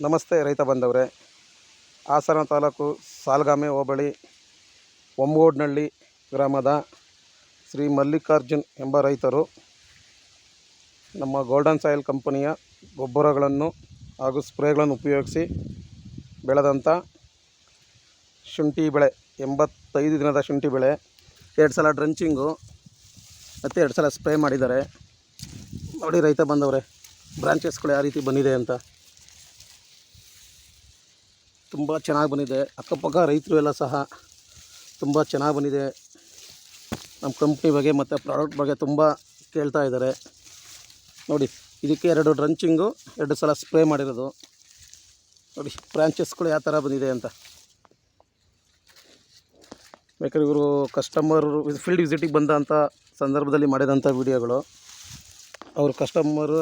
ನಮಸ್ತೆ ರೈತ ಬಂದವರೇ ಹಾಸನ ತಾಲೂಕು ಸಾಲ್ಗಾಮೆ ಹೋಬಳಿ ಒಮ್ಮಗೋಡ್ನಹಳ್ಳಿ ಗ್ರಾಮದ ಶ್ರೀ ಮಲ್ಲಿಕಾರ್ಜುನ್ ಎಂಬ ರೈತರು ನಮ್ಮ ಗೋಲ್ಡನ್ ಸಾಯಿಲ್ ಕಂಪನಿಯ ಗೊಬ್ಬರಗಳನ್ನು ಹಾಗೂ ಸ್ಪ್ರೇಗಳನ್ನು ಉಪಯೋಗಿಸಿ ಬೆಳೆದಂಥ ಶುಂಠಿ ಬೆಳೆ, ಎಂಬತ್ತೈದು ದಿನದ ಶುಂಠಿ ಬೆಳೆ, ಎರಡು ಸಲ ಡ್ರಂಚಿಂಗು ಮತ್ತು ಎರಡು ಸಲ ಸ್ಪ್ರೇ ಮಾಡಿದ್ದಾರೆ. ನೋಡಿ ರೈತ ಬಂದವರೇ ಬ್ರಾಂಚಸ್ಗಳು ಯಾವ ರೀತಿ ಬಂದಿದೆ ಅಂತ. ತುಂಬ ಚೆನ್ನಾಗಿ ಬಂದಿದೆ. ಅಕ್ಕಪಕ್ಕ ರೈತರು ಎಲ್ಲ ಸಹ ತುಂಬ ಚೆನ್ನಾಗಿ ಬಂದಿದೆ. ನಮ್ಮ ಕಂಪ್ನಿ ಬಗ್ಗೆ ಮತ್ತು ಪ್ರಾಡಕ್ಟ್ ಬಗ್ಗೆ ತುಂಬ ಕೇಳ್ತಾ ಇದ್ದಾರೆ. ನೋಡಿ, ಇದಕ್ಕೆ ಎರಡು ಡ್ರಂಚಿಂಗು, ಎರಡು ಸಲ ಸ್ಪ್ರೇ ಮಾಡಿರೋದು. ನೋಡಿ, ಬ್ರಾಂಚಸ್ಗಳು ಯಾವ ಥರ ಬಂದಿದೆ ಅಂತ. ಬೇಕಾದ್ರೆ ಇವರು ಕಸ್ಟಮರ್ ಫೀಲ್ಡ್ ವಿಸಿಟಿಗೆ ಬಂದಂಥ ಸಂದರ್ಭದಲ್ಲಿ ಮಾಡಿದಂಥ ವಿಡಿಯೋಗಳು. ಅವರು ಕಸ್ಟಮರು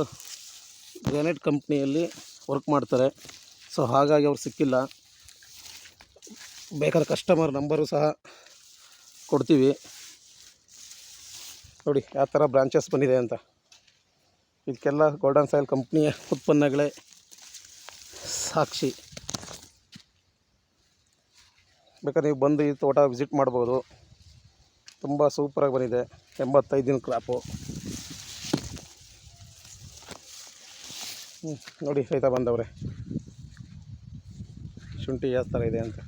ಗ್ರಾನೈಟ್ ಕಂಪ್ನಿಯಲ್ಲಿ ವರ್ಕ್ ಮಾಡ್ತಾರೆ. ಸೊ ಹಾಗಾಗಿ ಅವ್ರು ಸಿಕ್ಕಿಲ್ಲ. ಬೇಕಾದ ಕಸ್ಟಮರ್ ನಂಬರು ಸಹ ಕೊಡ್ತೀವಿ. ನೋಡಿ ಯಾವ ಥರ ಬ್ರಾಂಚಸ್ ಬಂದಿದೆ ಅಂತ. ಇದಕ್ಕೆಲ್ಲ ಗೋಲ್ಡನ್ ಸಾಯಿಲ್ ಕಂಪ್ನಿಯ ಉತ್ಪನ್ನಗಳೇ ಸಾಕ್ಷಿ. ಬೇಕಾದ್ರೆ ನೀವು ಬಂದು ಈ ತೋಟ ವಿಸಿಟ್ ಮಾಡ್ಬೋದು. ತುಂಬ ಸೂಪರಾಗಿ ಬಂದಿದೆ. ಎಂಬತ್ತೈದು ದಿನ ಕ್ರಾಪು ನೋಡಿ ರೈತ ಬಂದವ್ರೆ. ಶುಂಠಿ ಯಾವ ಥರ ಇದೆ ಅಂತ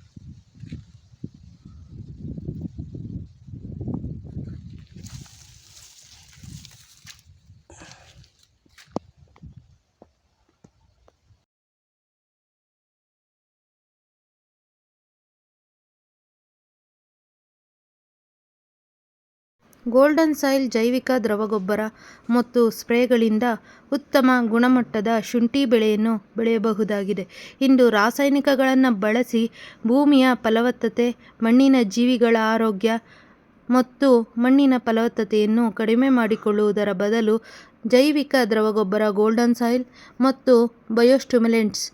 ಗೋಲ್ಡನ್ ಸಾಯಿಲ್ ಜೈವಿಕ ದ್ರವಗೊಬ್ಬರ ಮತ್ತು ಸ್ಪ್ರೇಗಳಿಂದ ಉತ್ತಮ ಗುಣಮಟ್ಟದ ಶುಂಠಿ ಬೆಳೆಯನ್ನು ಬೆಳೆಯಬಹುದಾಗಿದೆ. ಇಂದು ರಾಸಾಯನಿಕಗಳನ್ನು ಬಳಸಿ ಭೂಮಿಯ ಫಲವತ್ತತೆ, ಮಣ್ಣಿನ ಜೀವಿಗಳ ಆರೋಗ್ಯ ಮತ್ತು ಮಣ್ಣಿನ ಫಲವತ್ತತೆಯನ್ನು ಕಡಿಮೆ ಮಾಡಿಕೊಳ್ಳುವುದರ ಬದಲು ಜೈವಿಕ ದ್ರವಗೊಬ್ಬರ, ಗೋಲ್ಡನ್ ಸಾಯಿಲ್ ಮತ್ತು ಬಯೋಸ್ಟಿಮ್ಯುಲೆಂಟ್ಸ್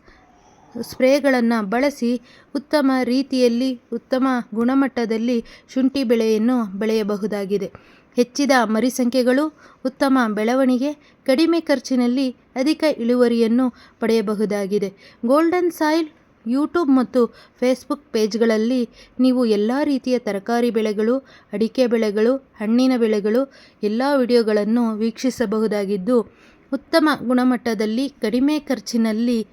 ಸ್ಪ್ರೇಗಳನ್ನು ಬಳಸಿ ಉತ್ತಮ ರೀತಿಯಲ್ಲಿ, ಉತ್ತಮ ಗುಣಮಟ್ಟದಲ್ಲಿ ಶುಂಠಿ ಬೆಳೆಯನ್ನು ಬೆಳೆಯಬಹುದಾಗಿದೆ. ಹೆಚ್ಚಿದ ಮರಿ ಸಂಖ್ಯೆಗಳು ಉತ್ತಮ ಬೆಳವಣಿಗೆ, ಕಡಿಮೆ ಖರ್ಚಿನಲ್ಲಿ ಅಧಿಕ ಇಳುವರಿಯನ್ನು ಪಡೆಯಬಹುದಾಗಿದೆ. ಗೋಲ್ಡನ್ ಸಾಯಿಲ್, ಯೂಟ್ಯೂಬ್ ಮತ್ತು ಫೇಸ್ಬುಕ್ ಪೇಜ್ಗಳಲ್ಲಿ ನೀವು ಎಲ್ಲ ರೀತಿಯ ತರಕಾರಿ ಬೆಳೆಗಳು, ಅಡಿಕೆ ಬೆಳೆಗಳು, ಹಣ್ಣಿನ ಬೆಳೆಗಳು, ಎಲ್ಲ ವಿಡಿಯೋಗಳನ್ನು ವೀಕ್ಷಿಸಬಹುದಾಗಿದ್ದು, ಉತ್ತಮ ಗುಣಮಟ್ಟದಲ್ಲಿ, ಕಡಿಮೆ ಖರ್ಚಿನಲ್ಲಿ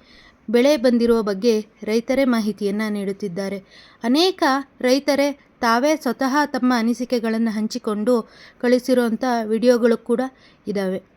ಬೆಳೆ ಬಂದಿರುವ ಬಗ್ಗೆ ರೈತರೇ ಮಾಹಿತಿಯನ್ನು ನೀಡುತ್ತಿದ್ದಾರೆ. ಅನೇಕ ರೈತರೇ ತಾವೇ ಸ್ವತಃ ತಮ್ಮ ಅನಿಸಿಕೆಗಳನ್ನು ಹಂಚಿಕೊಂಡು ಕಳಿಸಿರುವಂಥ ವಿಡಿಯೋಗಳು ಕೂಡ ಇದ್ದಾವೆ